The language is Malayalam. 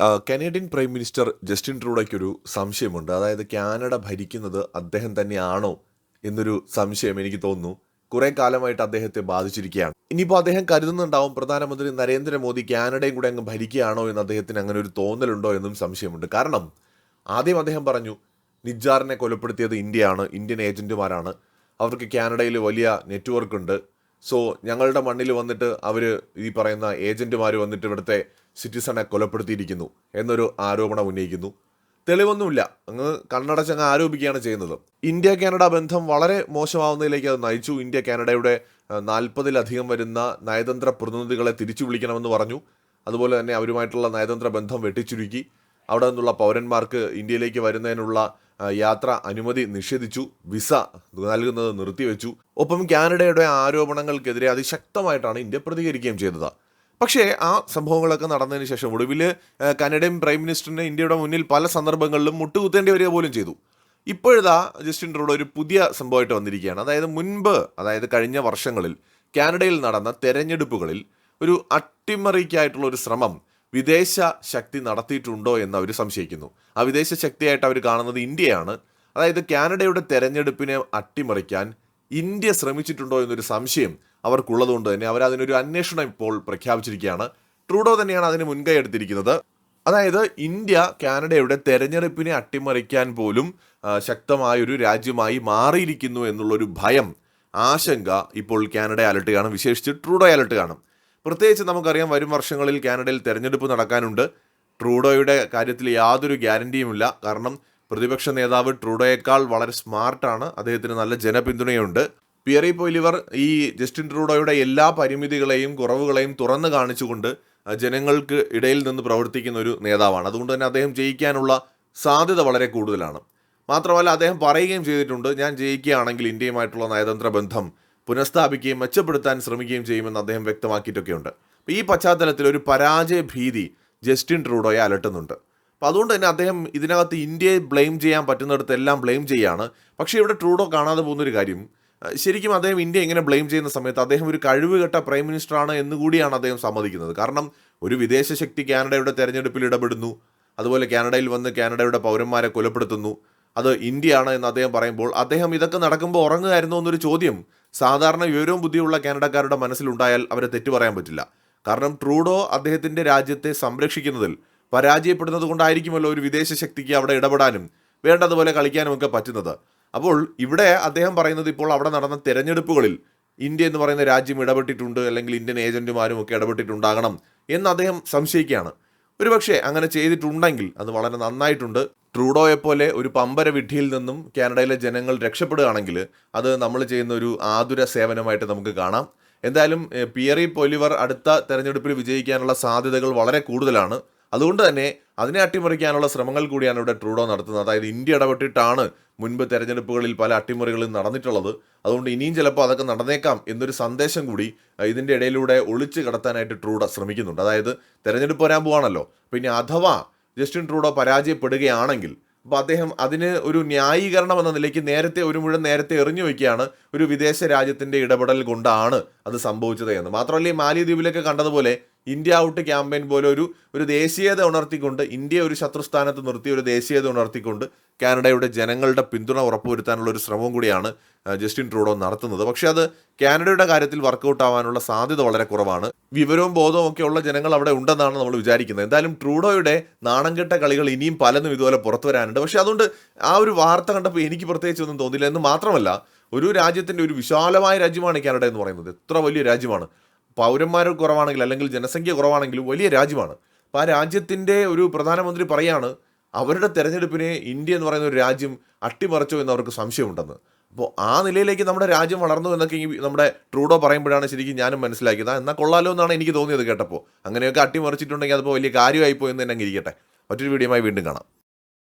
കനേഡിയൻ പ്രൈം മിനിസ്റ്റർ ജസ്റ്റിൻ ട്രൂഡോയ്ക്കൊരു സംശയമുണ്ട്. അതായത് കാനഡ ഭരിക്കുന്നത് അദ്ദേഹം തന്നെയാണോ എന്നൊരു സംശയം എനിക്ക് തോന്നുന്നു. കുറെ കാലമായിട്ട് അദ്ദേഹത്തെ ബാധിച്ചിരിക്കുകയാണ്. ഇനിയിപ്പോൾ അദ്ദേഹം കരുതുന്നുണ്ടാവും പ്രധാനമന്ത്രി നരേന്ദ്രമോദി കാനഡയും കൂടെ അങ്ങ് ഭരിക്കുകയാണോ എന്ന് അദ്ദേഹത്തിന് അങ്ങനെ ഒരു തോന്നലുണ്ടോ എന്നും സംശയമുണ്ട്. കാരണം ആദ്യം അദ്ദേഹം പറഞ്ഞു നിജാറിനെ കൊലപ്പെടുത്തിയത് ഇന്ത്യയാണ് ഇന്ത്യൻ ഏജന്റുമാരാണ്. അവർക്ക് കാനഡയിൽ വലിയ നെറ്റ്വർക്ക് ഉണ്ട് സോ ഞങ്ങളുടെ മണ്ണിൽ വന്നിട്ട് അവർ ഈ പറയുന്ന ഏജന്റുമാർ വന്നിട്ട് ഇവിടുത്തെ സിറ്റിസണെ കൊലപ്പെടുത്തിയിരിക്കുന്നു എന്നൊരു ആരോപണം ഉന്നയിക്കുന്നു. തെളിവൊന്നുമില്ല. അങ്ങ് കണ്ണടച്ചങ്ങ് ആരോപിക്കുകയാണ് ചെയ്യുന്നത്. ഇന്ത്യ കാനഡ ബന്ധം വളരെ മോശമാവുന്നതിലേക്ക് അത് നയിച്ചു. ഇന്ത്യ കാനഡയുടെ നാൽപ്പതിലധികം വരുന്ന നയതന്ത്ര പ്രതിനിധികളെ തിരിച്ചു വിളിക്കണമെന്ന് പറഞ്ഞു. അതുപോലെ തന്നെ അവരുമായിട്ടുള്ള നയതന്ത്ര ബന്ധം വെട്ടിച്ചുരുക്കി. അവിടെ നിന്നുള്ള പൗരന്മാർക്ക് ഇന്ത്യയിലേക്ക് വരുന്നതിനുള്ള യാത്ര അനുമതി നിഷേധിച്ചു. വിസ നൽകുന്നത് നിർത്തിവെച്ചു. ഒപ്പം കാനഡയുടെ ആരോപണങ്ങൾക്കെതിരെ അതിശക്തമായിട്ടാണ് ഇന്ത്യ പ്രതികരിക്കുകയും ചെയ്തത്. പക്ഷേ ആ സംഭവങ്ങളൊക്കെ നടന്നതിന് ശേഷം ഒടുവിൽ കനഡിയൻ പ്രൈം മിനിസ്റ്ററിന് ഇന്ത്യയുടെ മുന്നിൽ പല സന്ദർഭങ്ങളിലും മുട്ടുകുത്തേണ്ടി വരിക പോലും ചെയ്തു. ഇപ്പോഴതാ ജസ്റ്റിൻ ട്രൂഡോ ഒരു പുതിയ സംഭവമായിട്ട് വന്നിരിക്കുകയാണ്. അതായത് മുൻപ് അതായത് കഴിഞ്ഞ വർഷങ്ങളിൽ കാനഡയിൽ നടന്ന തെരഞ്ഞെടുപ്പുകളിൽ ഒരു അട്ടിമറിക്കായിട്ടുള്ള ഒരു ശ്രമം വിദേശ ശക്തി നടത്തിയിട്ടുണ്ടോ എന്ന് അവർ സംശയിക്കുന്നു. ആ വിദേശ ശക്തിയായിട്ട് അവർ കാണുന്നത് ഇന്ത്യയാണ്. അതായത് കാനഡയുടെ തെരഞ്ഞെടുപ്പിനെ അട്ടിമറിക്കാൻ ഇന്ത്യ ശ്രമിച്ചിട്ടുണ്ടോ എന്നൊരു സംശയം അവർക്കുള്ളതുകൊണ്ട് തന്നെ അവർ അതിനൊരു അന്വേഷണം ഇപ്പോൾ പ്രഖ്യാപിച്ചിരിക്കുകയാണ്. ട്രൂഡോ തന്നെയാണ് അതിന് മുൻകൈ എടുത്തിരിക്കുന്നത്. അതായത് ഇന്ത്യ കാനഡയുടെ തെരഞ്ഞെടുപ്പിനെ അട്ടിമറിക്കാൻ പോലും ശക്തമായൊരു രാജ്യമായി മാറിയിരിക്കുന്നു എന്നുള്ളൊരു ഭയം ആശങ്ക ഇപ്പോൾ കാനഡ അലർട്ട് കാണും. വിശേഷിച്ച് ട്രൂഡോ അലർട്ട് കാണും. പ്രത്യേകിച്ച് നമുക്കറിയാം വരും വർഷങ്ങളിൽ കാനഡയിൽ തെരഞ്ഞെടുപ്പ് നടക്കാനുണ്ട്. ട്രൂഡോയുടെ കാര്യത്തിൽ യാതൊരു ഗ്യാരണ്ടിയുമില്ല. കാരണം പ്രതിപക്ഷ നേതാവ് ട്രൂഡോയേക്കാൾ വളരെ സ്മാർട്ടാണ് അദ്ദേഹത്തിന് നല്ല ജനപിന്തുണയുണ്ട്. പിയറി പൊലിവർ ഈ ജസ്റ്റിൻ ട്രൂഡോയുടെ എല്ലാ പരിമിതികളെയും കുറവുകളെയും തുറന്നു കാണിച്ചുകൊണ്ട് ജനങ്ങൾക്ക് ഇടയിൽ നിന്ന് പ്രവർത്തിക്കുന്ന ഒരു നേതാവാണ്. അതുകൊണ്ട് തന്നെ അദ്ദേഹം ജയിക്കാനുള്ള സാധ്യത വളരെ കൂടുതലാണ്. മാത്രമല്ല അദ്ദേഹം പറയുകയും ചെയ്തിട്ടുണ്ട് ഞാൻ ജയിക്കുകയാണെങ്കിൽ ഇന്ത്യയുമായിട്ടുള്ള നയതന്ത്ര ബന്ധം പുനഃസ്ഥാപിക്കുകയും മെച്ചപ്പെടുത്താൻ ശ്രമിക്കുകയും ചെയ്യുമെന്ന് അദ്ദേഹം വ്യക്തമാക്കിയിട്ടൊക്കെയുണ്ട്. അപ്പോൾ ഈ പശ്ചാത്തലത്തിൽ ഒരു പരാജയ ഭീതി ജസ്റ്റിൻ ട്രൂഡോയെ അലട്ടുന്നുണ്ട്. അപ്പോൾ അതുകൊണ്ട് തന്നെ അദ്ദേഹം ഇതിനകത്ത് ഇന്ത്യയെ ബ്ലെയിം ചെയ്യാൻ പറ്റുന്നിടത്തെല്ലാം ബ്ലെയിം ചെയ്യാണ്. പക്ഷേ ഇവിടെ ട്രൂഡോ കാണാതെ പോകുന്നൊരു കാര്യം ശരിക്കും അദ്ദേഹം ഇന്ത്യ എങ്ങനെ ബ്ലെയിം ചെയ്യുന്ന സമയത്ത് അദ്ദേഹം ഒരു കഴിവുകെട്ട പ്രൈം മിനിസ്റ്ററാണ് എന്നുകൂടിയാണ് അദ്ദേഹം സമ്മതിക്കുന്നത്. കാരണം ഒരു വിദേശ ശക്തി കാനഡയുടെ തെരഞ്ഞെടുപ്പിൽ ഇടപെടുന്നു അതുപോലെ കാനഡയിൽ വന്ന് കാനഡയുടെ പൗരന്മാരെ കൊലപ്പെടുത്തുന്നു അത് ഇന്ത്യയാണ് എന്ന് അദ്ദേഹം പറയുമ്പോൾ അദ്ദേഹം ഇതൊക്കെ നടക്കുമ്പോൾ ഉറങ്ങുകയായിരുന്നു എന്നൊരു ചോദ്യം സാധാരണ വിവരവും ബുദ്ധിയുള്ള കാനഡക്കാരുടെ മനസ്സിലുണ്ടായാൽ അവരെ തെറ്റു പറയാൻ പറ്റില്ല. കാരണം ട്രൂഡോ അദ്ദേഹത്തിന്റെ രാജ്യത്തെ സംരക്ഷിക്കുന്നതിൽ പരാജയപ്പെടുന്നത് കൊണ്ടായിരിക്കുമല്ലോ ഒരു വിദേശ ശക്തിക്ക് അവിടെ ഇടപെടാനും വേണ്ടതുപോലെ കളിക്കാനുമൊക്കെ പറ്റുന്നത്. അപ്പോൾ ഇവിടെ അദ്ദേഹം പറയുന്നത് ഇപ്പോൾ അവിടെ നടന്ന തെരഞ്ഞെടുപ്പുകളിൽ ഇന്ത്യ എന്ന് പറയുന്ന രാജ്യം ഇടപെട്ടിട്ടുണ്ട് അല്ലെങ്കിൽ ഇന്ത്യൻ ഏജന്റുമാരും ഒക്കെ ഇടപെട്ടിട്ടുണ്ടാകണം എന്ന് അദ്ദേഹം സംശയിക്കുകയാണ്. ഒരുപക്ഷെ അങ്ങനെ ചെയ്തിട്ടുണ്ടെങ്കിൽ അത് വളരെ നന്നായിട്ടുണ്ട്. ട്രൂഡോയെ പോലെ ഒരു പമ്പര വിഡ്ഢിയിൽ നിന്നും കാനഡയിലെ ജനങ്ങൾ രക്ഷപ്പെടുകയാണെങ്കിൽ അത് നമ്മൾ ചെയ്യുന്ന ഒരു ആതുര സേവനമായിട്ട് നമുക്ക് കാണാം. എന്തായാലും പിയറി പൊലിവർ അടുത്ത തെരഞ്ഞെടുപ്പിൽ വിജയിക്കാനുള്ള സാധ്യതകൾ വളരെ കൂടുതലാണ്. അതുകൊണ്ട് തന്നെ അതിനെ അട്ടിമറിക്കാനുള്ള ശ്രമങ്ങൾ കൂടിയാണ് ഇവിടെ ട്രൂഡോ നടത്തുന്നത്. അതായത് ഇന്ത്യ ഇടപെട്ടിട്ടാണ് മുൻപ് തെരഞ്ഞെടുപ്പുകളിൽ പല അട്ടിമറികളും നടന്നിട്ടുള്ളത്. അതുകൊണ്ട് ഇനിയും ചിലപ്പോൾ അതൊക്കെ നടന്നേക്കാം എന്നൊരു സന്ദേശം കൂടി ഇതിന്റെ ഇടയിലൂടെ ഒളിച്ചു കടത്താനായിട്ട് ട്രൂഡോ ശ്രമിക്കുന്നുണ്ട്. അതായത് തെരഞ്ഞെടുപ്പ് വരാൻ പോവാണല്ലോ. പിന്നെ അഥവാ ജസ്റ്റിൻ ട്രൂഡോ പരാജയപ്പെടുകയാണെങ്കിൽ അപ്പോൾ അദ്ദേഹം അതിന് ഒരു ന്യായീകരണം എന്ന നിലയ്ക്ക് നേരത്തെ ഒരു മുഴുവൻ നേരത്തെ എറിഞ്ഞു വയ്ക്കുകയാണ്. ഒരു വിദേശ രാജ്യത്തിന്റെ ഇടപെടൽ കൊണ്ടാണ് അത് സംഭവിച്ചത് എന്ന്. മാത്രമല്ല ഈ മാലിദ്വീപിലൊക്കെ കണ്ടതുപോലെ ഇന്ത്യ ഔട്ട് ക്യാമ്പയിൻ പോലെ ഒരു ഒരു ദേശീയത ഉണർത്തിക്കൊണ്ട് ഇന്ത്യ ഒരു ശത്രുസ്ഥാനത്ത് നിർത്തി ഒരു ദേശീയത ഉണർത്തിക്കൊണ്ട് കാനഡയുടെ ജനങ്ങളുടെ പിന്തുണ ഉറപ്പുവരുത്താനുള്ള ഒരു ശ്രമവും കൂടിയാണ് ജസ്റ്റിൻ ട്രൂഡോ നടത്തുന്നത്. പക്ഷേ അത് കാനഡയുടെ കാര്യത്തിൽ വർക്കൗട്ട് ആവാനുള്ള സാധ്യത വളരെ കുറവാണ്. വിവരവും ബോധവും ഒക്കെ ഉള്ള ജനങ്ങൾ അവിടെ ഉണ്ടെന്നാണ് നമ്മൾ വിചാരിക്കുന്നത്. എന്തായാലും ട്രൂഡോയുടെ നാണംകെട്ട കളികൾ ഇനിയും പലതും ഇതുപോലെ പുറത്തു വരാനുണ്ട്. പക്ഷേ അതുകൊണ്ട് ആ ഒരു വാർത്ത കണ്ടപ്പോൾ എനിക്ക് പ്രത്യേകിച്ച് ഒന്നും തോന്നില്ല എന്ന് മാത്രമല്ല ഒരു രാജ്യത്തിന്റെ ഒരു വിശാലമായ രാജ്യമാണ് കാനഡ എന്ന് പറയുന്നത്. എത്ര വലിയ രാജ്യമാണ്. പൗരന്മാർ കുറവാണെങ്കിൽ അല്ലെങ്കിൽ ജനസംഖ്യ കുറവാണെങ്കിലും വലിയ രാജ്യമാണ്. അപ്പോൾ ആ രാജ്യത്തിന്റെ ഒരു പ്രധാനമന്ത്രി പറയാണ് അവരുടെ തെരഞ്ഞെടുപ്പിനെ ഇന്ത്യ എന്ന് പറയുന്ന ഒരു രാജ്യം അട്ടിമറിച്ചോ എന്ന് അവർക്ക് സംശയമുണ്ടെന്ന്. അപ്പോൾ ആ നിലയിലേക്ക് നമ്മുടെ രാജ്യം വളർന്നു എന്നൊക്കെ ഈ നമ്മുടെ ട്രൂഡോ പറയുമ്പോഴാണ് ശരിക്കും ഞാനും മനസ്സിലാക്കിയത്. എന്നാൽ കൊള്ളാലോ എന്നാണ് എനിക്ക് തോന്നിയത് കേട്ടപ്പോൾ. അങ്ങനെയൊക്കെ അട്ടിമറിച്ചിട്ടുണ്ടെങ്കിൽ അതിപ്പോൾ വലിയ കാര്യമായിപ്പോയി എന്ന് തന്നെ ഇരിക്കട്ടെ. മറ്റൊരു വീഡിയോയുമായി വീണ്ടും കാണാം.